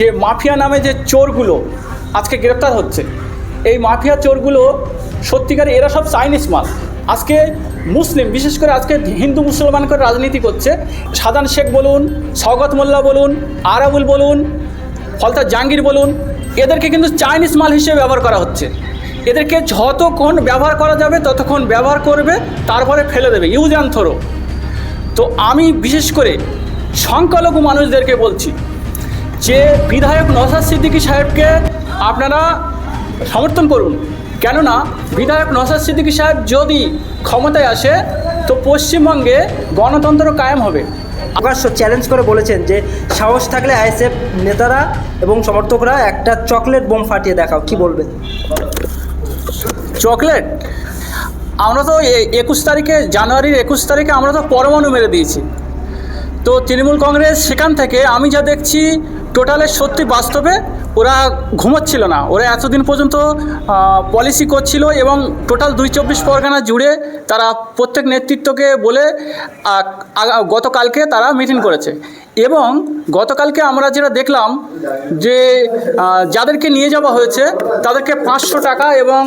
যে মাফিয়া নামে যে চোরগুলো আজকে গ্রেপ্তার হচ্ছে, এই মাফিয়া চোরগুলো সত্যিকারে এরা সব চাইনিজ মাল। আজকে মুসলিম, বিশেষ করে আজকে হিন্দু মুসলমান করে রাজনীতি করছে। সাদান শেখ বলুন সৌগত মোল্লা বলুন, আরাবুল বলুন, ফলতা জাহাঙ্গীর বলুন, এদেরকে কিন্তু চাইনিজ মাল হিসেবে ব্যবহার করা হচ্ছে। এদেরকে যতক্ষণ ব্যবহার করা যাবে, ততক্ষণ ব্যবহার করবে, তারপরে ফেলে দেবে। Use and throw. তো আমি বিশেষ করে সংখ্যালঘু মানুষদেরকে বলছি যে বিধায়ক নসাদ সিদ্দিকী সাহেবকে আপনারা সমর্থন করুন। কেননা বিধায়ক নসাদ সিদ্দিকী সাহেব যদি ক্ষমতায় আসে তো পশ্চিমবঙ্গে গণতন্ত্র কায়েম হবে। প্রকাশ্য চ্যালেঞ্জ করে বলেছেন যে সাহস থাকলে আইএসএফ নেতারা এবং সমর্থকরা একটা চকলেট বোম ফাটিয়ে দেখাও। কি বলবেন? চকলেট? আমরা তো একুশ তারিখে জানুয়ারির একুশ তারিখে আমরা তো পরমাণু মেরে দিয়েছি। তো তৃণমূল কংগ্রেস সেখান থেকে আমি যা দেখছি টোটালে সত্যি বাস্তবে ওরা ঘুমোচ্ছিল না। ওরা এতদিন পর্যন্ত পলিসি করছিল এবং টোটাল দুই চব্বিশ পরগনা জুড়ে তারা প্রত্যেক নেতৃত্বকে বলে গতকালকে তারা মিটিং করেছে। এবং গতকালকে আমরা যেটা দেখলাম যে যাদেরকে নিয়ে যাওয়া হয়েছে, তাদেরকে পাঁচশো টাকা এবং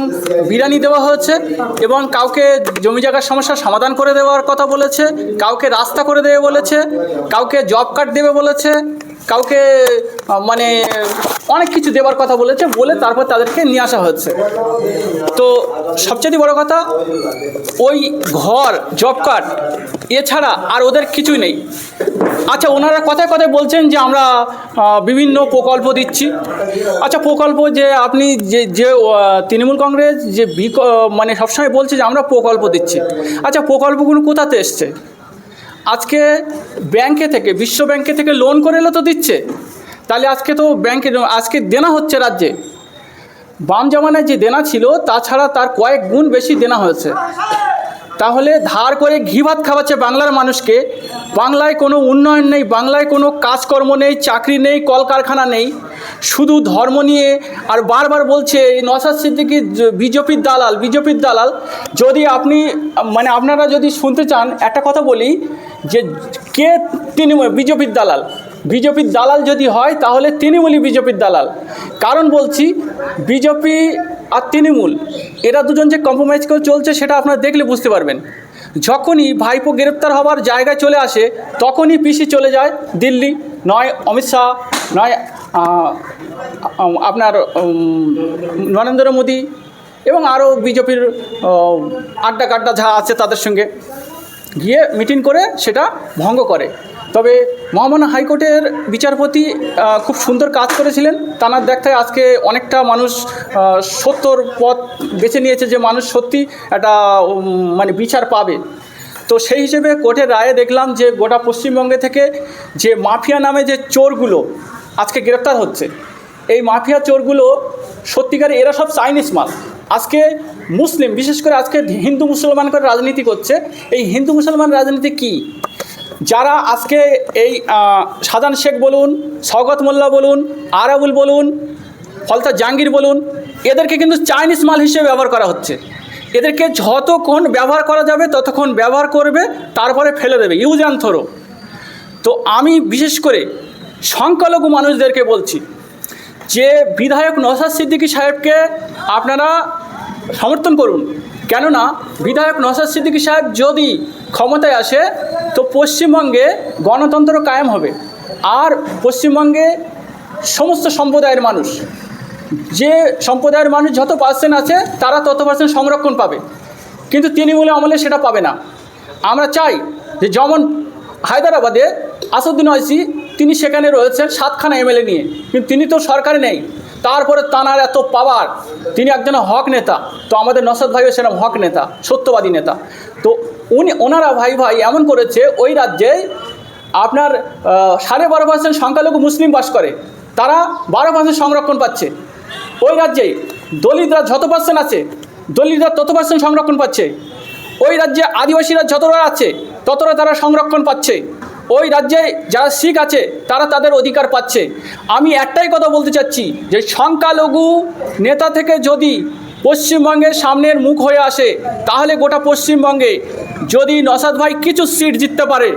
বিরিয়ানি দেওয়া হয়েছে এবং কাউকে জমি জায়গার সমস্যার সমাধান করে দেওয়ার কথা বলেছে, কাউকে রাস্তা করে দেবে বলেছে, কাউকে জব কার্ড দেবে বলেছে কাউকে মানে অনেক কিছু দেওয়ার কথা বলেছে, বলে তারপর তাদেরকে নিয়ে আসা হচ্ছে। তো সবচেয়ে বড় কথা, ওই ঘর, জব কার্ড, এছাড়া আর ওদের কিছুই নেই। আচ্ছা ওনারা কথায় কথায় বলছেন যে আমরা বিভিন্ন প্রকল্প দিচ্ছি। আচ্ছা প্রকল্প যে আপনি যে যে তৃণমূল কংগ্রেস, যে মানে সবসময় বলছে যে আমরা প্রকল্প দিচ্ছি। আচ্ছা প্রকল্পগুলো কোথাতে এসছে? আজকে ব্যাংকে থেকে বিশ্ব ব্যাংকে থেকে লোন করে এলে তো দিচ্ছে। তাহলে আজকে তো ব্যাংকে আজকে দেনা হচ্ছে রাজ্যে। বাম জামানায় যে দেনা ছিল, তাছাড়া তার কয়েক গুণ বেশি দেনা হয়েছে। তাহলে ধার করে ঘি ভাত খাওয়াচ্ছে বাংলার মানুষকে। বাংলায় কোনো উন্নয়ন নেই, বাংলায় কোনো কাজকর্ম নেই, চাকরি নেই, কলকারখানা নেই। শুধু ধর্ম নিয়ে আর বারবার বলছে এই নসাদ সিদ্দিকি বিজেপির দালাল বিজেপির দালাল। যদি আপনি মানে আপনারা যদি শুনতে চান, একটা কথা বলি যে কে তিনি বিজেপির দালাল? বিজেপির দালাল যদি হয়, তাহলে তৃণমূলই বিজেপির দালাল। কারণ বলছি, বিজেপি আর তৃণমূল, এরা দুজন যে কম্প্রোমাইজ করে চলছে, সেটা আপনারা দেখলে বুঝতে পারবেন। যখনই ভাইপো গ্রেপ্তার হওয়ার জায়গায় চলে আসে, তখনই পিসি চলে যায় দিল্লি। নয় অমিত শাহ, নয় আপনার নরেন্দ্র মোদী এবং আরও বিজেপির আড্ডা কাড্ডা যা আছে তাদের সঙ্গে। গিয়ে মিটিং করে সেটা ভঙ্গ করে। তবে মহামান্য হাইকোর্টের বিচারপতি খুব সুন্দর কাজ করেছিলেন। তানার দেখায় আজকে অনেকটা মানুষ সত্যর পথ বেছে নিয়েছে যে মানুষ সত্যি একটা মানে বিচার পাবে। তো সেই হিসেবে কোর্টের রায়ে দেখলাম যে গোটা পশ্চিমবঙ্গে থেকে যে মাফিয়া নামে যে চোরগুলো আজকে গ্রেপ্তার হচ্ছে, এই মাফিয়া চোরগুলো সত্যিকারে এরা সব চাইনিজ মাল। আজকে মুসলিম, বিশেষ করে আজকে হিন্দু মুসলমান করে রাজনীতি করছে। এই হিন্দু মুসলমান রাজনীতি কি? যারা আজকে এই সাদান শেখ বলুন সৌগত মোল্লা বলুন, আরাবুল বলুন, ফলতা জাহাঙ্গীর বলুন, এদেরকে কিন্তু চাইনিজ মাল হিসেবে ব্যবহার করা হচ্ছে। এদেরকে যতক্ষণ ব্যবহার করা যাবে, ততক্ষণ ব্যবহার করবে, তারপরে ফেলে দেবে। Use and throw. তো আমি বিশেষ করে সংখ্যালঘু মানুষদেরকে বলছি, যে বিধায়ক নসাদ সিদ্দিকী সাহেবকে আপনারা সমর্থন করুন। কেননা, বিধায়ক নসাদ সিদ্দিকী সাহেব যদি ক্ষমতায় আসে তো পশ্চিমবঙ্গে গণতন্ত্র কায়েম হবে। আর পশ্চিমবঙ্গে সমস্ত সম্প্রদায়ের মানুষ, যে সম্প্রদায়ের মানুষ যত পার্সেন্ট আছে, তারা তত পার্সেন্ট সংরক্ষণ পাবে। কিন্তু তৃণমূলে আমলে সেটা পাবে না। আমরা চাই যে যেমন হায়দ্রাবাদে আসাদুদ্দিন ওয়াইসি, তিনি সেখানে রয়েছেন সাতখানা এমএলএ নিয়ে। কিন্তু তিনি তো সরকারে নেই। তারপরে তানার এত পাওয়ার তিনি একজন হক নেতা। তো আমাদের নসাদ ভাইও সেরকম হক নেতা, সত্যবাদী নেতা। তো উনি, ওনারা ভাই ভাই এমন করেছে, ওই রাজ্যে আপনার সাড়ে বারো পার্সেন্ট সংখ্যালঘু মুসলিম বাস করে। তারা বারো পার্সেন্ট সংরক্ষণ পাচ্ছে। ওই রাজ্যে দলিতরা যত পার্সেন্ট আছে, দলিতরা তত পার্সেন্ট সংরক্ষণ পাচ্ছে। ওই রাজ্যে আদিবাসীরা যতটা আছে ততটা তারা সংরক্ষণ পাচ্ছে। ওই রাজ্যে যারা শিখ আছে, তারা তাদের অধিকার পাচ্ছে। আমি একটাই কথা বলতে চাচ্ছি যে সংখ্যালঘু নেতা থেকে যদি পশ্চিমবঙ্গের সামনের মুখ হয়ে আসে, তাহলে গোটা পশ্চিমবঙ্গে যদি নসাদ ভাই কিছু সিট জিততে পারে,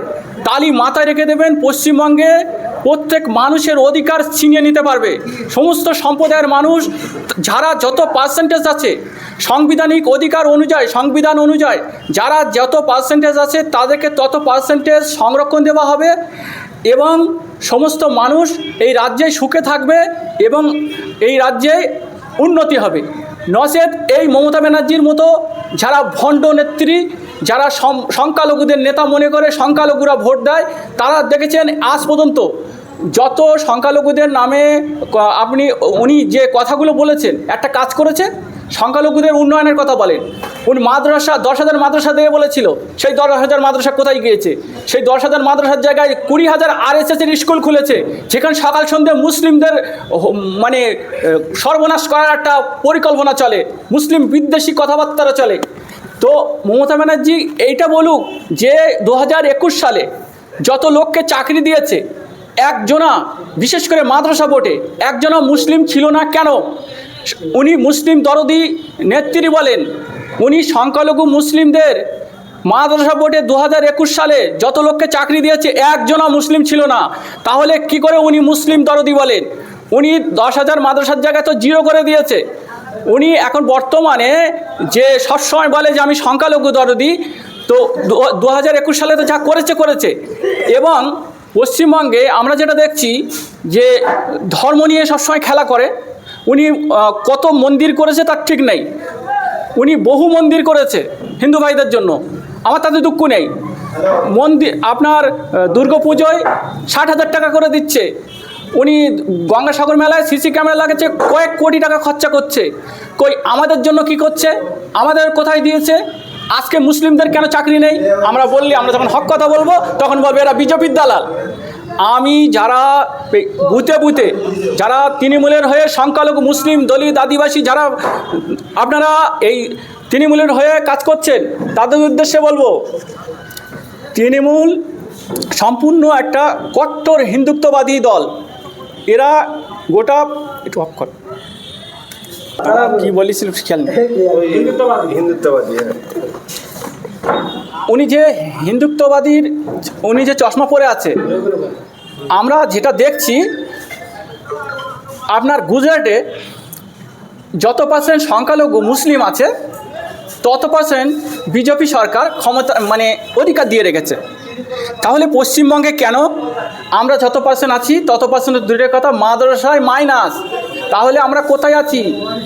তালি মাথায় রেখে দেবেন, পশ্চিমবঙ্গে প্রত্যেক মানুষের অধিকার ছিনিয়ে নিতে পারবে। সমস্ত সম্প্রদায়ের মানুষ, যারা যত পার্সেন্টেজ আছে, সাংবিধানিক অধিকার অনুযায়ী, সংবিধান অনুযায়ী, যারা যত পার্সেন্টেজ আছে, তাদেরকে তত পার্সেন্টেজ সংরক্ষণ দেওয়া হবে এবং সমস্ত মানুষ এই রাজ্যে সুখে থাকবে এবং এই রাজ্যে উন্নতি হবে। নচেত এই মমতা ব্যানার্জির মতো যারা ভণ্ড নেত্রী, যারা সংখ্যালঘুদের নেতা মনে করে সংখ্যালঘুরা ভোট দেয়, তারা দেখেছেন আজ পর্যন্ত যত সংখ্যালঘুদের নামে আপনি, উনি যে কথাগুলো বলেছেন, একটা কাজ করেছে সংখ্যালঘুদের উন্নয়নের কথা বলেন। উনি মাদ্রাসা, দশ হাজার মাদ্রাসা দিয়ে বলেছিল, সেই দশ হাজার মাদ্রাসা কোথায় গিয়েছে? সেই দশ হাজার মাদ্রাসার জায়গায় কুড়ি হাজার আর এস এর স্কুল খুলেছে, যেখানে সকাল সন্ধ্যে মুসলিমদের মানে সর্বনাশ করার একটা পরিকল্পনা চলে, মুসলিম বিদ্বেষী কথাবার্তারা চলে। তো মমতা ব্যানার্জি এইটা বলুক যে দু হাজার একুশ সালে যত লোককে চাকরি দিয়েছে, একজনা, বিশেষ করে মাদ্রাসা বোর্ডে, একজনা মুসলিম ছিল না কেন? উনি মুসলিম দরদি নেত্রী বলেন, উনি সংখ্যালঘু মুসলিমদের মাদ্রাসা বোর্ডে দু হাজার একুশ সালে যত লোককে চাকরি দিয়েছে একজনা মুসলিম ছিল না। তাহলে কি করে উনি মুসলিম দরদি বলেন? উনি দশ হাজার মাদ্রাসার জায়গায় তো জিরো করে দিয়েছে। উনি এখন বর্তমানে যে সবসময় বলে যে আমি সংখ্যালঘু দরদি, তো দু হাজার একুশ সালে তো যা করেছে করেছে। এবং পশ্চিমবঙ্গে আমরা যেটা দেখছি যে ধর্ম নিয়ে সবসময় খেলা করে উনি কত মন্দির করেছে তার ঠিক নেই। উনি বহু মন্দির করেছে হিন্দু ভাইদের জন্য। আমার তাতে দুঃখ নেই। মন্দির, আপনার দুর্গা পুজোয় ষাট হাজার টাকা করে দিচ্ছে। উনি গঙ্গাসাগর মেলায় সিসি ক্যামেরা লাগাচ্ছে, কয়েক কোটি টাকা খরচা করছে। কই, আমাদের জন্য কি করছে? আমাদের কোথায় দিয়েছে? আজকে মুসলিমদের কেন চাকরি নেই? আমরা বললি, আমরা যখন হক কথা বলব, তখন বলবে এরা বিজেপির দালাল। আমি যারা বুথে বুথে যারা তৃণমূলের হয়ে সংখ্যালঘু মুসলিম দলিত আদিবাসী যারা, আপনারা এই তৃণমূলের হয়ে কাজ করছেন, তাদের উদ্দেশ্যে বলব, তৃণমূল সম্পূর্ণ একটা কট্টর হিন্দুত্ববাদী দল। এরা গোটা, একটু অফ কর। কি বলেছিল, খেয়াল নেই। হিন্দুত্ববাদী হ্যাঁ। উনি যে হিন্দুত্ববাদীর, উনি যে চশমা পরে আছে, আমরা যেটা দেখছি, আপনার গুজরাটে যত পার্সেন্ট সংখ্যালঘু মুসলিম আছে, তত পার্সেন্ট বিজেপি সরকার ক্ষমতা মানে অধিকার দিয়ে রেখেছে। তাহলে পশ্চিমবঙ্গে কেন আমরা যত পার্সেন্ট আছি, তত পার্সেন্ট দূরের কথা মাদ্রাসায় মাইনাস তাহলে আমরা কোথায় আছি?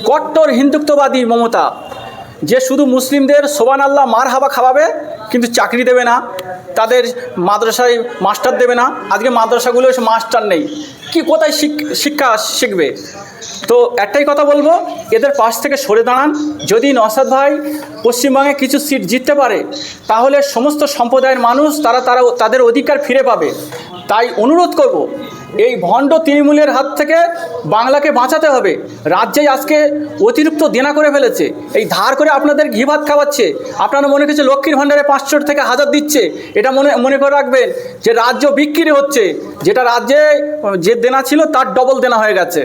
কট্টর হিন্দুত্ববাদী মমতা, যে শুধু মুসলিমদের সোবান আল্লাহ মার হাবা খাওয়াবে কিন্তু চাকরি দেবে না, তাদের মাদ্রাসায় মাস্টার দেবে না। আজকে মাদ্রাসাগুলো মাস্টার নেই। কি কোথায় শিক- শিক্ষা শিখবে? তো একটাই কথা বলব, এদের পাশ থেকে সরে দাঁড়ান। যদি নসাদ ভাই পশ্চিমবঙ্গে কিছু সিট জিততে পারে, তাহলে সমস্ত সম্প্রদায়ের মানুষ, তারা তারা, তাদের অধিকার ফিরে পাবে। তাই অনুরোধ করব, এই ভণ্ড তৃণমূলের হাত থেকে বাংলাকে বাঁচাতে হবে। রাজ্যে আজকে অতিরিক্ত দেনা করে ফেলেছে। এই ধার করে আপনাদের ঘি ভাত খাওয়াচ্ছে। আপনারা মনে করছে লক্ষ্মীর ভাণ্ডারে পাঁচশো থেকে হাজার দিচ্ছে। এটা মনে মনে করে রাখবেন যে রাজ্য বিক্রি হচ্ছে। যেটা রাজ্যে যে দেনা ছিল তার ডবল দেনা হয়ে গেছে।